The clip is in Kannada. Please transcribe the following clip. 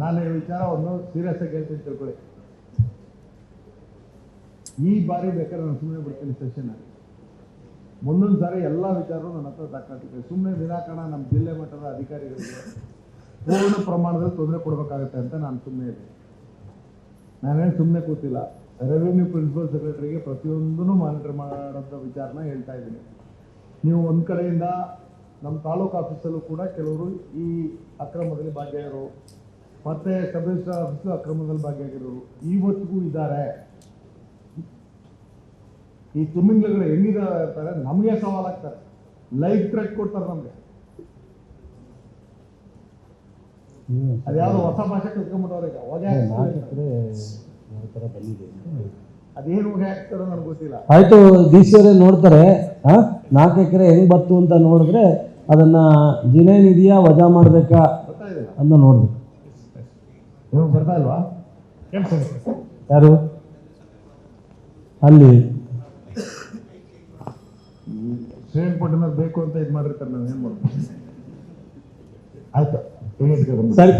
ನಾನು ಈ ವಿಚಾರವನ್ನು ಸೀರಿಯಸ್ ಆಗಿ ಹೇಳ್ತೀನಿ ತಿಳ್ಕೊಳ್ಳಿ. ಈ ಬಾರಿ ಬೇಕಾದ್ರೆ ನಾನು ಸುಮ್ಮನೆ ಬಿಡ್ತೀನಿ ಸೆಷನ್ ಮುಂದೊಂದು ಸಾರಿ ಎಲ್ಲ ವಿಚಾರವೂ ನನ್ನ ಹತ್ರ ದಾಖಲಾಗ್ತದೆ. ಸುಮ್ಮನೆ ನಿರಾಕರಣ ನಮ್ಮ ಜಿಲ್ಲೆ ಮಟ್ಟದ ಅಧಿಕಾರಿಗಳಿಗೆ ಪೂರ್ಣ ಪ್ರಮಾಣದಲ್ಲಿ ತೊಂದರೆ ಕೊಡಬೇಕಾಗುತ್ತೆ ಅಂತ ನಾನು ಸುಮ್ಮನೆ ಇದ್ದೀನಿ. ನಾನೇನು ಸುಮ್ಮನೆ ಕೂತಿಲ್ಲ. ರೆವಿನ್ಯೂ ಪ್ರಿನ್ಸಿಪಲ್ ಸೆಕ್ರೆಟರಿಗೆ ಪ್ರತಿಯೊಂದನ್ನು ಮಾನಿಟರ್ ಮಾಡೋಂಥ ವಿಚಾರನ ಹೇಳ್ತಾ ಇದ್ದೀನಿ. ನೀವು ಒಂದು ಕಡೆಯಿಂದ ನಮ್ಮ ತಾಲೂಕು ಆಫೀಸಲ್ಲೂ ಕೂಡ ಕೆಲವರು ಈ ಅಕ್ರಮದಲ್ಲಿ ಭಾಗಿಯಾಗಿರೋರು ಮತ್ತೆ ಸಬ್ ರಿಜಿಸ್ಟರ್ ಆಫೀಸು ಅಕ್ರಮದಲ್ಲಿ ಭಾಗಿಯಾಗಿರೋರು ಇವತ್ತಿಗೂ ಇದ್ದಾರೆ. ಈ ತಿಮ್ಮಿಂಗ್ಲಗಳು ಹೆಂಗಿದ್ದಾರೆ ನಮಗೆ ಸವಾಲಾಗ್ತಾರೆ. ಲೈಫ್ ಥ್ರೆಟ್ ಕೊಡ್ತಾರೆ ನಮಗೆ. ಅದ್ಯಾವುದೋ ಹೊಸ ಭಾಷೆ ಕಲ್ತ್ಕೊಂಡ್ಬಿಟ್ಟವ್ರೆ ಈಗ. ಹೊಗೆ. ಅದೇನು ಹೊಗೆ ಹಾಕ್ತಾರೋ ನನಗೆ ಗೊತ್ತಿಲ್ಲ. ಆಯ್ತು ಡಿ ಸಿ ಅವರೇ ನೋಡ್ತಾರೆ. ನಾಲ್ಕು ಎಕರೆ ಹೆಂಗ್ ಬತ್ತು ಅಂತ ನೋಡಿದ್ರೆ ಅದನ್ನ ದಿನೇನಿದೆಯಾ ವಜಾ ಮಾಡ್ಬೇಕಾ ಅಂತ ನೋಡ್ಬೇಕು. ನಿಮಗೆ ಬರ್ತಾ ಇಲ್ವಾ? ಯಾರು? ಅಲ್ಲಿ. ಶ್ರೀರಂಗಪಟ್ಟಣ ಬೇಕು ಅಂತ ಇದು ಮಾಡಿರ್ತಾರೆ ನಾನು ಏನು ಮಾಡ್ಬೋದು ಆಯ್ತು. ಸರಿ